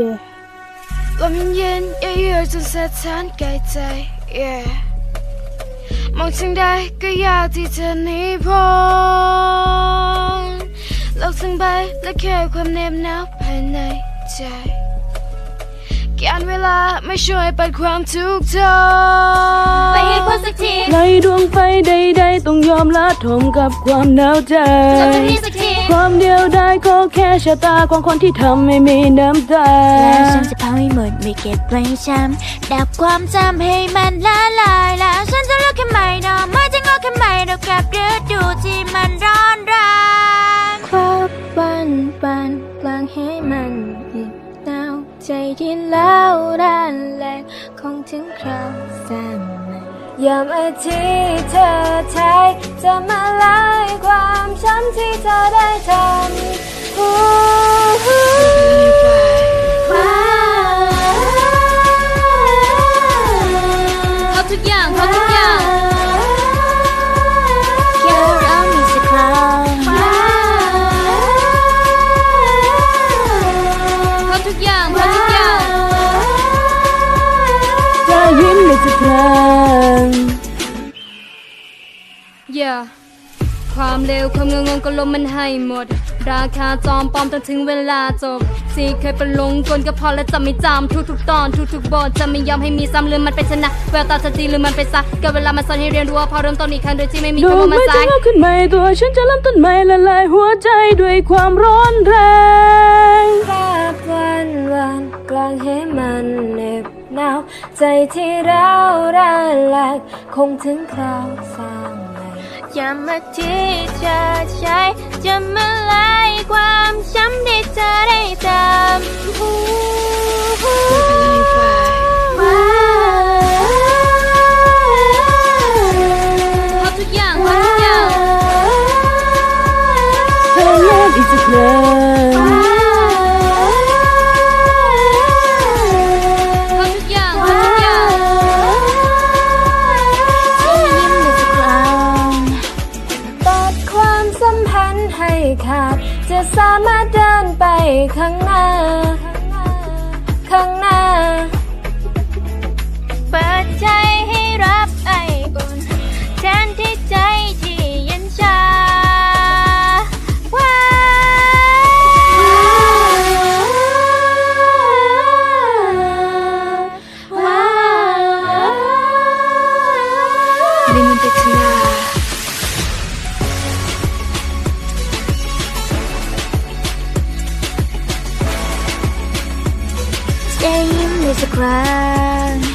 yeah ลมเย็นๆเยือกๆจนสะท้านกายใจ yeah มองทางใดก็อยากที่จะหนีพ้นโลกทั้งใบและแค่ความเหน็บหนาวภายในใจการเวลาไม่ช่วยปัดความทุกข์ทนไปให้พ้นสักทีในดวงไฟใดๆ ต้องยอมละทมกับความหนาวใจจบตรงนี้สักทีความเดียวได้ ก็แค่ชะตาของคนที่ทำให้มีน้ำใจแล้วฉันจะเผาให้หมดไม่เก็บไว้ช้ำดับความจำให้มันละลายแล้วฉันจะเลือกแค่ใหม่เนาะไม่จะงอกแค่ใหม่เรากับฤดูที่มันร้อนแรงความปันปันกลางให้มันอีกหนาวใจที่แล้วด้านแรกคงถึงคราวสร้างใหม่ยามอาทิตย์เธอใช้จะมาลายความช้ำที่เธอได้ทำ อย่าความเร็วความงงงก็ลมมันให้หมด ราคาจอมปลอมจนถึงเวลาจบสีเคยเป็นลงกลก็พอและจะไม่จำทุกทุกๆตอนทุกทุกๆบทจะไม่ยอมให้มีซ้ำลืมมันเป็นชนะแววตาจะจีลืมมันไปซะก็เวลามาสอนให้เรียนรู้ว่าพอเริ่มต้นอีกครั้งโดยที่ไม่มีดวคำงว่ามาไม่สาจะยงอกขึ้นใหม่ตัวฉันจะเริ่มต้นใหม่ละลายหัวใจด้วยความร้อนแรงภาพวันวันกลางให้มันเหน็บหนาวใจที่เราด้านแรกคงถึงคราวสร้าง ใหม่อย่ามาที่จะใช้ จะมาลายความช้ำที่เธอได้จำ ความสัมพันธ์ให้ขาด จะสามารถเดินไปข้างหน้า จะยิ้มในสักครั้ง